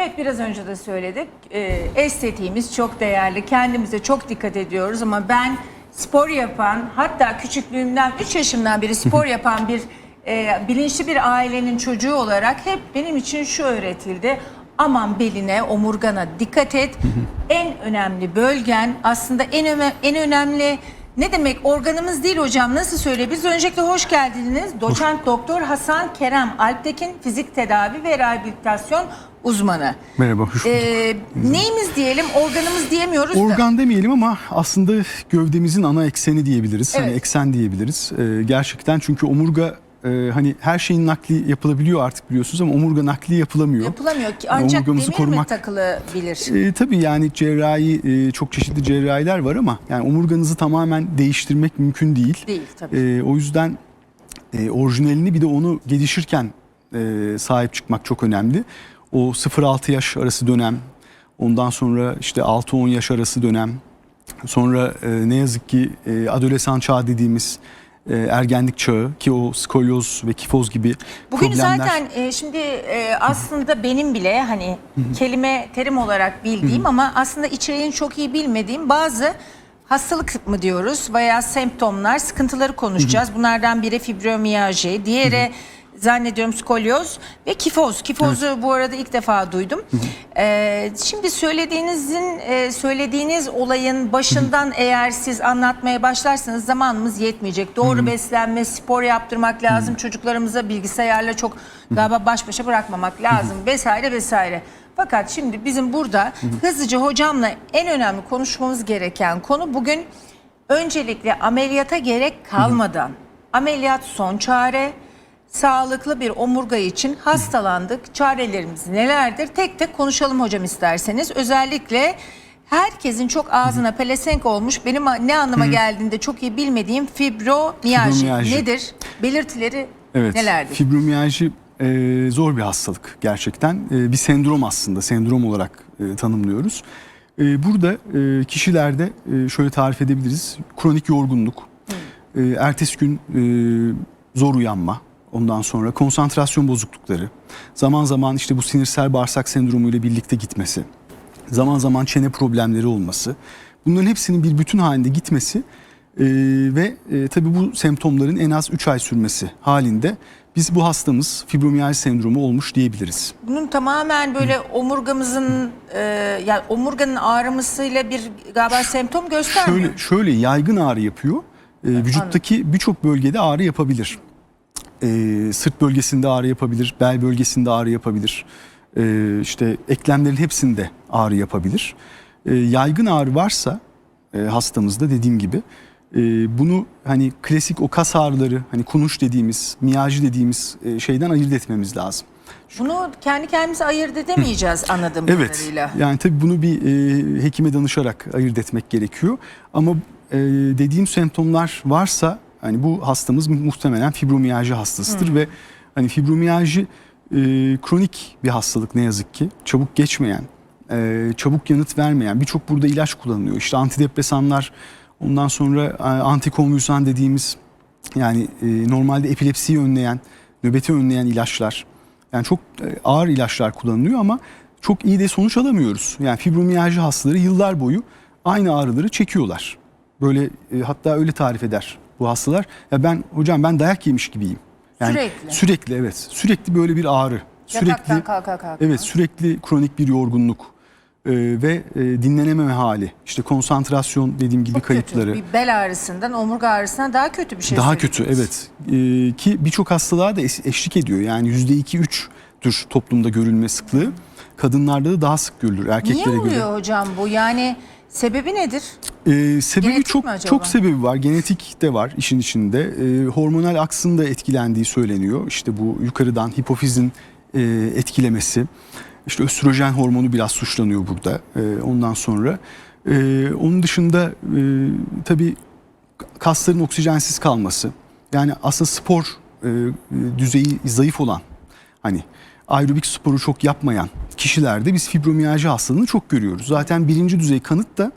Evet biraz önce de söyledik. Ee, estetiğimiz çok değerli. Kendimize çok dikkat ediyoruz ama ben spor yapan hatta küçüklüğümden 3 yaşımdan beri spor yapan bir e, bilinçli bir ailenin çocuğu olarak hep benim için şu öğretildi. Aman beline, omurgana dikkat et. en önemli bölgen aslında en öme- en önemli ne demek organımız değil hocam nasıl söyle biz öncelikle hoş geldiniz doçent doktor Hasan Kerem Alptekin fizik tedavi ve rehabilitasyon uzmanı. Merhaba, hoş bulduk. Ee, neyimiz diyelim organımız diyemiyoruz da. Organ demeyelim ama aslında gövdemizin ana ekseni diyebiliriz. Hani Evet. eksen diyebiliriz. Ee, gerçekten çünkü omurga e, hani her şeyin nakli yapılabiliyor artık biliyorsunuz ama omurga nakli yapılamıyor. Yapılamıyor ki ancak demir mi korumak- takılabilir? E, tabii yani cerrahi e, çok çeşitli cerrahiler var ama yani omurganızı tamamen değiştirmek mümkün değil. Değil tabii. E, o yüzden e, orijinalini bir de onu gelişirken e, sahip çıkmak çok önemli. O 0-6 yaş arası dönem, ondan sonra işte 6-10 yaş arası dönem, sonra e, ne yazık ki e, adolesan çağı dediğimiz e, ergenlik çağı ki o skolyoz ve kifoz gibi Bugün problemler. zaten e, şimdi e, aslında benim bile hani kelime terim olarak bildiğim ama aslında içeriğini çok iyi bilmediğim bazı hastalık mı diyoruz veya semptomlar, sıkıntıları konuşacağız. Bunlardan biri fibromiyalji, diğeri zannediyorum skolyoz ve kifoz. Kifozu bu arada ilk defa duydum. E, şimdi söylediğinizin e, söylediğiniz olayın başından eğer siz anlatmaya başlarsanız zamanımız yetmeyecek. Doğru beslenme, spor yaptırmak lazım. Çocuklarımıza bilgisayarla çok galiba baş başa bırakmamak lazım vesaire vesaire. Fakat şimdi bizim burada hızlıca hocamla en önemli konuşmamız gereken konu bugün öncelikle ameliyata gerek kalmadan. Ameliyat son çare sağlıklı bir omurga için hastalandık. Çarelerimiz nelerdir? Tek tek konuşalım hocam isterseniz. Özellikle herkesin çok ağzına pelesenk olmuş benim ne anlama geldiğini de çok iyi bilmediğim. Fibromiyalji. Nedir? Belirtileri Evet. nelerdir? Fibromiyalji e, zor bir hastalık gerçekten. E, bir sendrom aslında. Sendrom olarak e, tanımlıyoruz. E, burada e, kişilerde e, şöyle tarif edebiliriz. Kronik yorgunluk, e, ertesi gün e, zor uyanma, ondan sonra konsantrasyon bozuklukları, zaman zaman işte bu sinirsel bağırsak sendromu ile birlikte gitmesi, zaman zaman çene problemleri olması. Bunların hepsinin bir bütün halinde gitmesi e, ve e, tabii bu semptomların en az 3 ay sürmesi halinde biz bu hastamız fibromiyalji sendromu olmuş diyebiliriz. Bunun tamamen böyle omurgamızın e, yani omurganın ağrımasıyla bir galiba semptom göstermiyor. Şöyle şöyle yaygın ağrı yapıyor. E, vücuttaki birçok bölgede ağrı yapabilir. E, sırt bölgesinde ağrı yapabilir, bel bölgesinde ağrı yapabilir. E, işte eklemlerin hepsinde ağrı yapabilir. E, yaygın ağrı varsa e, hastamızda dediğim gibi e, bunu hani klasik o kas ağrıları hani kunuş dediğimiz, miyajı dediğimiz e, şeyden ayırt etmemiz lazım. Bunu kendi kendimize ayırt edemeyeceğiz anladığım Evet. kadarıyla. Yani tabii bunu bir e, hekime danışarak ayırt etmek gerekiyor. Ama e, dediğim semptomlar varsa hani bu hastamız mu- muhtemelen fibromiyalji hastasıdır ve hani fibromiyalji e, kronik bir hastalık ne yazık ki. Çabuk geçmeyen, e, çabuk yanıt vermeyen birçok burada ilaç kullanılıyor. İşte antidepresanlar, ondan sonra e, antikonvülsan dediğimiz yani e, normalde epilepsiyi önleyen, nöbeti önleyen ilaçlar. Yani çok e, ağır ilaçlar kullanılıyor ama çok iyi de sonuç alamıyoruz. Yani fibromiyalji hastaları yıllar boyu aynı ağrıları çekiyorlar. Böyle e, hatta öyle tarif eder bu hastalar. Ya ben hocam ben dayak yemiş gibiyim. Sürekli. Sürekli evet. Sürekli böyle bir ağrı. Yataktan Sürekli kalka kalka. Evet sürekli kronik bir yorgunluk e, ve e, dinlenememe hali. İşte konsantrasyon dediğim gibi Çok kayıpları. Kötü. Bir bel ağrısından omurga ağrısından daha kötü bir şey Daha kötü evet Ee, ki birçok hastalığa da eşlik ediyor yani yüzde iki üç tür toplumda görülme sıklığı kadınlarda da daha sık görülür Niye erkeklere oluyor göre. hocam bu? Yani sebebi nedir? Ee, sebebi Genetik çok mi acaba? çok sebebi var genetik de var işin içinde Ee, hormonal aksın da etkilendiği söyleniyor işte bu yukarıdan hipofizin e, etkilemesi işte östrojen hormonu biraz suçlanıyor burada Ee, ondan sonra Ee, onun dışında e, tabii kasların oksijensiz kalması. Yani aslında spor e, düzeyi zayıf olan hani aerobik sporu çok yapmayan kişilerde biz fibromiyalji hastalığını çok görüyoruz. Zaten birinci düzey kanıt da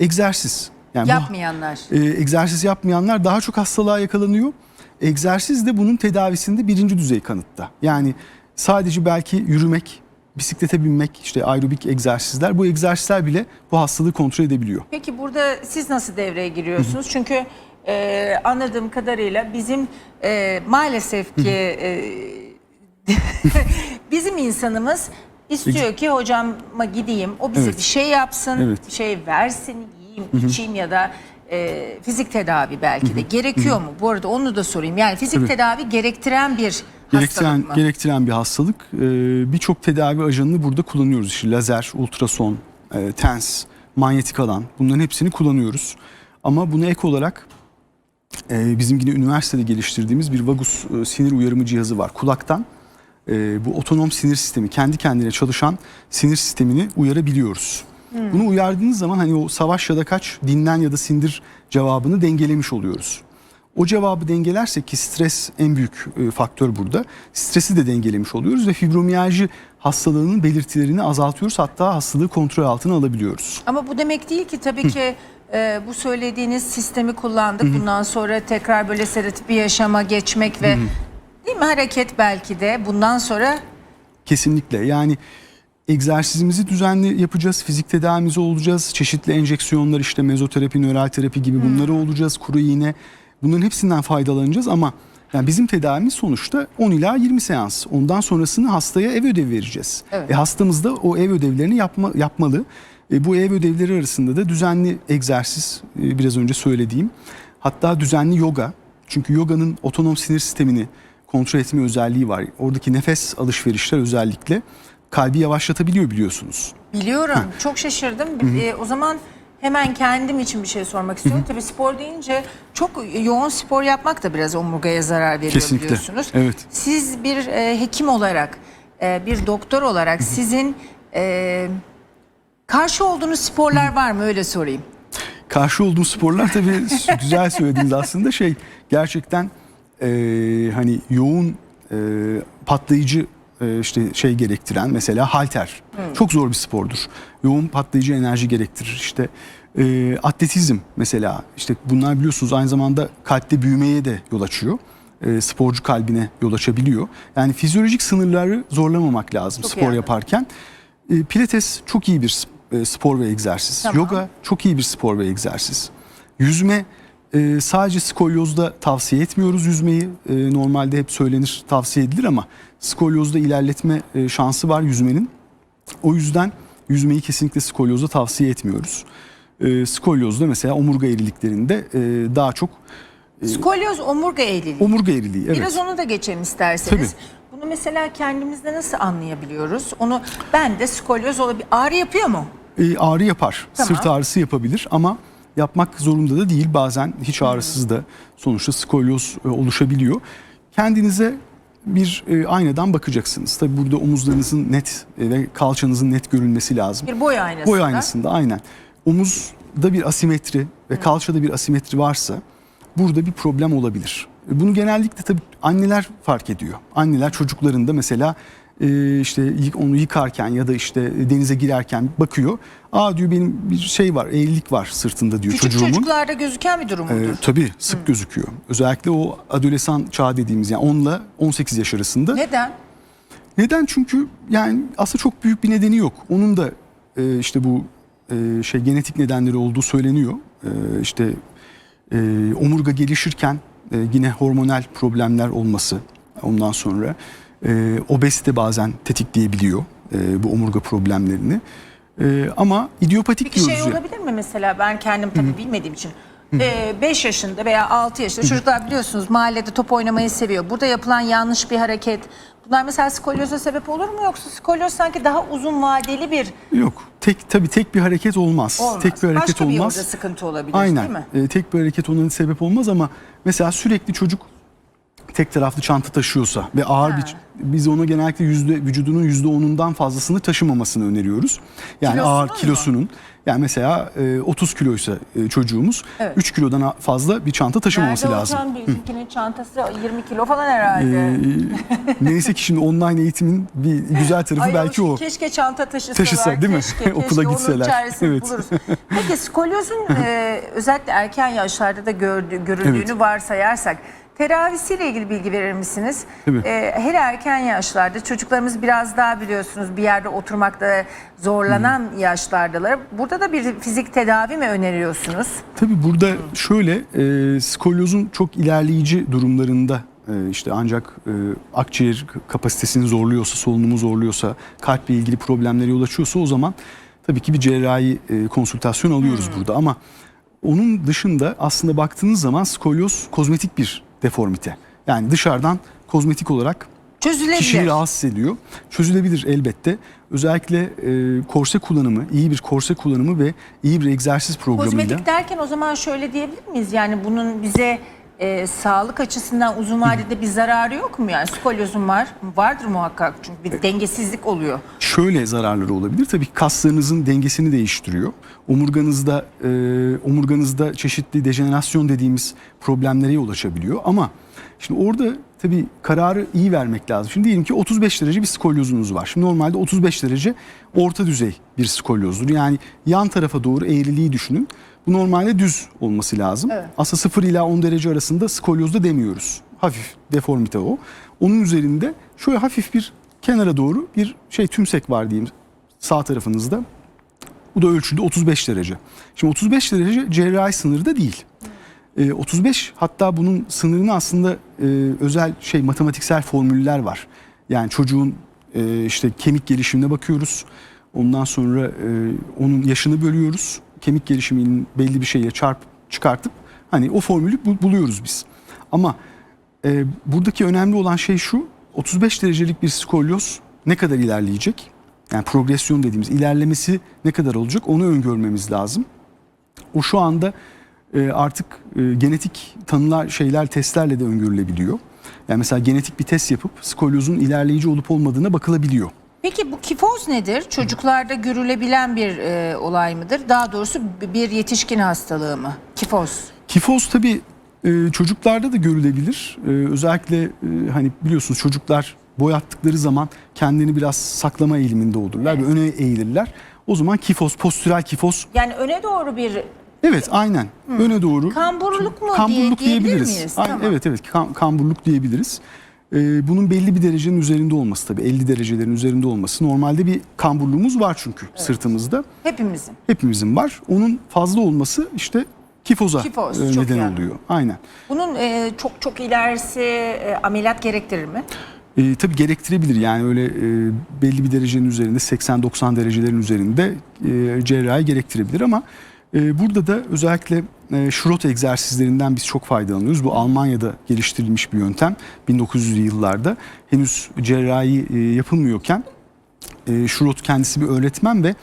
egzersiz. Yani bu- Yapmayanlar. e, egzersiz yapmayanlar daha çok hastalığa yakalanıyor. Egzersiz de bunun tedavisinde birinci düzey kanıtta. Yani sadece belki yürümek bisiklete binmek, işte aerobik egzersizler bu egzersizler bile bu hastalığı kontrol edebiliyor. Peki burada siz nasıl devreye giriyorsunuz? Çünkü e, anladığım kadarıyla bizim e, maalesef ki e, bizim insanımız istiyor ki hocama gideyim, o bize Evet. bir şey yapsın, Evet. bir şey versin, yiyeyim, içeyim ya da e, fizik tedavi belki de gerekiyor mu? Bu arada onu da sorayım. Yani fizik Tabii. tedavi gerektiren bir Gerektiren, hastalık mı? gerektiren bir hastalık. Ee, Birçok tedavi ajanını burada kullanıyoruz. İşte lazer, ultrason, e, tens, manyetik alan bunların hepsini kullanıyoruz. Ama buna ek olarak e, bizim yine üniversitede geliştirdiğimiz bir vagus e, sinir uyarımı cihazı var. Kulaktan e, bu otonom sinir sistemi kendi kendine çalışan sinir sistemini uyarabiliyoruz. Bunu uyardığınız zaman hani o savaş ya da kaç dinlen ya da sindir cevabını dengelemiş oluyoruz. O cevabı dengelersek ki stres en büyük e, faktör burada. Stresi de dengelemiş oluyoruz ve fibromiyalji hastalığının belirtilerini azaltıyoruz. Hatta hastalığı kontrol altına alabiliyoruz. Ama bu demek değil ki tabii ki e, bu söylediğiniz sistemi kullandık. Bundan sonra tekrar böyle sedatif bir yaşama geçmek ve değil mi hareket belki de bundan sonra Kesinlikle yani egzersizimizi düzenli yapacağız, fizik tedavimizi olacağız, çeşitli enjeksiyonlar işte mezoterapi, nöral terapi gibi bunları olacağız, kuru iğne bunların hepsinden faydalanacağız ama yani bizim tedavimiz sonuçta 10 ila 20 seans. Ondan sonrasını hastaya ev ödevi vereceğiz. Evet. E, hastamız da o ev ödevlerini yapma, yapmalı. E, bu ev ödevleri arasında da düzenli egzersiz e, biraz önce söylediğim hatta düzenli yoga. Çünkü yoganın otonom sinir sistemini kontrol etme özelliği var. Oradaki nefes alışverişler özellikle kalbi yavaşlatabiliyor biliyorsunuz. biliyorum çok şaşırdım. E, o zaman hemen kendim için bir şey sormak istiyorum. Tabii spor deyince çok yoğun spor yapmak da biraz omurgaya zarar veriyor Kesinlikle. biliyorsunuz. Evet. Siz bir e, hekim olarak, e, bir doktor olarak sizin e, karşı olduğunuz sporlar var mı öyle sorayım. Karşı olduğum sporlar tabii güzel söylediniz aslında şey gerçekten e, hani yoğun e, patlayıcı e, işte şey gerektiren mesela halter çok zor bir spordur. Yoğun patlayıcı enerji gerektirir işte e, atletizm mesela işte bunlar biliyorsunuz aynı zamanda kalpte büyümeye de yol açıyor. E, sporcu kalbine yol açabiliyor. Yani fizyolojik sınırları zorlamamak lazım Çok spor anladım. yaparken. E, pilates çok iyi bir e, spor ve egzersiz. Tamam. Yoga çok iyi bir spor ve egzersiz. Yüzme e, sadece skolyozda tavsiye etmiyoruz yüzmeyi. E, normalde hep söylenir, tavsiye edilir ama skolyozda ilerletme e, şansı var yüzmenin. O yüzden yüzmeyi kesinlikle skolyozda tavsiye etmiyoruz. E, skolyozda mesela omurga eğriliklerinde e, daha çok Skolyoz omurga eğriliği. omurga eğriliği. Evet. Biraz onu da geçelim isterseniz. Bunu mesela kendimizde nasıl anlayabiliyoruz? Onu ben de skolyoz olabilir. Ağrı yapıyor mu? E, ağrı yapar. Tamam. Sırt ağrısı yapabilir ama yapmak zorunda da değil. Bazen hiç ağrısız da sonuçta skolyoz e, oluşabiliyor. Kendinize bir e, aynadan bakacaksınız. Tabi burada omuzlarınızın net e, ve kalçanızın net görünmesi lazım. Bir boy aynasında. Boy aynasında aynen. Omuzda bir asimetri ve kalçada bir asimetri varsa burada bir problem olabilir. Bunu genellikle tabii anneler fark ediyor. Anneler çocuklarında mesela e, işte onu yıkarken ya da işte denize girerken bakıyor. Aa diyor benim bir şey var, eğrilik var sırtında diyor Küçük çocuğumun. çocuklarda gözüken bir durum Ee, mudur? tabii sık gözüküyor. Özellikle o adolesan çağ dediğimiz yani 10 ile 18 yaş arasında. Neden? Neden? Çünkü yani aslında çok büyük bir nedeni yok. Onun da e, işte bu e, şey genetik nedenleri olduğu söyleniyor. E, işte e, omurga gelişirken e, yine hormonal problemler olması ondan sonra e, obezite bazen tetikleyebiliyor e, bu omurga problemlerini. E, ama idiopatik Peki şey diyoruz ya. olabilir mi mesela ben kendim tabii bilmediğim için 5 yaşında veya 6 yaşında çocuklar biliyorsunuz mahallede top oynamayı seviyor. Burada yapılan yanlış bir hareket bunlar mesela skolyoza sebep olur mu yoksa skolyoz sanki daha uzun vadeli bir Yok. Tek tabii tek bir hareket olmaz. olmaz. Tek bir hareket Başka bir olmaz. orada sıkıntı olabilir değil Aynen. mi? Ee, tek bir hareket onun sebep olmaz ama mesela sürekli çocuk tek taraflı çanta taşıyorsa ve ağır Ha. bir biz ona genellikle yüzde vücudunun yüzde onundan fazlasını taşımamasını öneriyoruz. Yani Kilosunun ağır mu? kilosunun yani mesela e, 30 kiloysa e, çocuğumuz Evet. 3 kilodan fazla bir çanta taşımaması Nerede lazım. hocam bizimkinin çantası 20 kilo falan herhalde. Ee, neyse ki şimdi online eğitimin bir güzel tarafı Ay, belki o. Keşke çanta taşısalar. Taşısa, değil mi? Keşke, Okula keşke gitseler. Evet. buluruz. Peki skolyozun e, özellikle erken yaşlarda da gördü, görüldüğünü Evet. varsayarsak Tedavisiyle ilgili bilgi verir misiniz? Tabii. Ee, hele erken yaşlarda çocuklarımız biraz daha biliyorsunuz bir yerde oturmakta zorlanan yaşlardalar. Burada da bir fizik tedavi mi öneriyorsunuz? Tabii burada şöyle e, skolyozun çok ilerleyici durumlarında e, işte ancak e, akciğer kapasitesini zorluyorsa, solunumu zorluyorsa, kalple ilgili problemlere yol açıyorsa o zaman tabii ki bir cerrahi e, konsültasyon alıyoruz burada ama onun dışında aslında baktığınız zaman skolyoz kozmetik bir deformite. Yani dışarıdan kozmetik olarak Çözülebilir. kişiyi rahatsız ediyor. Çözülebilir elbette. Özellikle e, korse kullanımı, iyi bir korse kullanımı ve iyi bir egzersiz programıyla. Kozmetik derken o zaman şöyle diyebilir miyiz? Yani bunun bize e, sağlık açısından uzun vadede bir zararı yok mu? Yani skolyozum var. Vardır muhakkak çünkü bir dengesizlik oluyor. Şöyle zararları olabilir. Tabii kaslarınızın dengesini değiştiriyor. Omurganızda e, omurganızda çeşitli dejenerasyon dediğimiz problemlere yol açabiliyor. Ama şimdi orada tabii kararı iyi vermek lazım. Şimdi diyelim ki 35 derece bir skolyozunuz var. Şimdi normalde 35 derece orta düzey bir skolyozdur. Yani yan tarafa doğru eğriliği düşünün. Bu normalde düz olması lazım. Evet. Aslında 0 ila 10 derece arasında skolyozda demiyoruz. Hafif deformite o. Onun üzerinde şöyle hafif bir kenara doğru bir şey tümsek var diyeyim sağ tarafınızda. Bu da ölçülü 35 derece. Şimdi 35 derece cerrahi sınırda değil. Ee, 35 hatta bunun sınırını aslında e, özel şey matematiksel formüller var. Yani çocuğun e, işte kemik gelişimine bakıyoruz. Ondan sonra e, onun yaşını bölüyoruz. Kemik gelişiminin belli bir şeyle çarp çıkartıp hani o formülü bu- buluyoruz biz. Ama e, buradaki önemli olan şey şu 35 derecelik bir skolyoz ne kadar ilerleyecek? Yani progresyon dediğimiz ilerlemesi ne kadar olacak onu öngörmemiz lazım. O şu anda e, artık e, genetik tanılar şeyler testlerle de öngörülebiliyor. Yani mesela genetik bir test yapıp skolyozun ilerleyici olup olmadığına bakılabiliyor. Peki bu kifoz nedir? Çocuklarda görülebilen bir e, olay mıdır? Daha doğrusu bir yetişkin hastalığı mı? Kifoz. Kifoz tabii e, çocuklarda da görülebilir. E, özellikle e, hani biliyorsunuz çocuklar boyattıkları zaman kendini biraz saklama eğiliminde olurlar ve öne eğilirler. O zaman kifoz, postürel kifoz. Yani öne doğru bir Evet aynen. Öne doğru. kamburluk mu diye, Kamburluk diyebilir diyebiliriz. miyiz? Aynen, Tamam. Evet evet kam- kamburluk diyebiliriz. Ee, bunun belli bir derecenin üzerinde olması tabii 50 derecelerin üzerinde olması. Normalde bir kamburluğumuz var çünkü sırtımızda. Hepimizin. Hepimizin var. Onun fazla olması işte kifoza Kifoz, e, çok neden yani. oluyor. Aynen. Bunun e, çok çok ilerisi e, ameliyat gerektirir mi? E, tabii gerektirebilir yani öyle e, belli bir derecenin üzerinde 80-90 derecelerin üzerinde e, cerrahi gerektirebilir ama e, burada da özellikle e, şurot egzersizlerinden biz çok faydalanıyoruz. Bu Almanya'da geliştirilmiş bir yöntem 1900'lü yıllarda henüz cerrahi e, yapılmıyorken e, Şurot kendisi bir öğretmen ve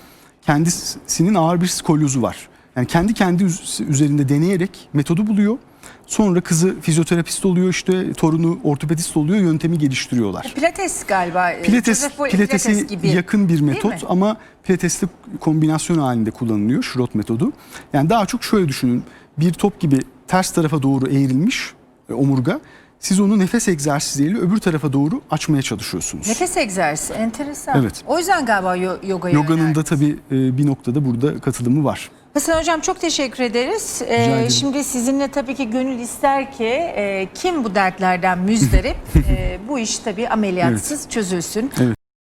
kendisinin ağır bir skolyozu var. Yani kendi kendi üz- üzerinde deneyerek metodu buluyor. Sonra kızı fizyoterapist oluyor işte torunu ortopedist oluyor yöntemi geliştiriyorlar. Pilates galiba. e, Pilates, pilatese Pilates gibi. yakın bir metot ama pilatesle kombinasyon halinde kullanılıyor şurot metodu. Yani daha çok şöyle düşünün bir top gibi ters tarafa doğru eğrilmiş e, omurga. Siz onu nefes egzersizleriyle öbür tarafa doğru açmaya çalışıyorsunuz. Nefes egzersizi enteresan. Evet. O yüzden galiba yo- yogaya Yoganın da tabii e, bir noktada burada katılımı var. Hasan Hocam çok teşekkür ederiz. Ee, şimdi sizinle tabii ki gönül ister ki e, kim bu dertlerden müzdarip e, bu iş tabii ameliyatsız çözülsün. Evet.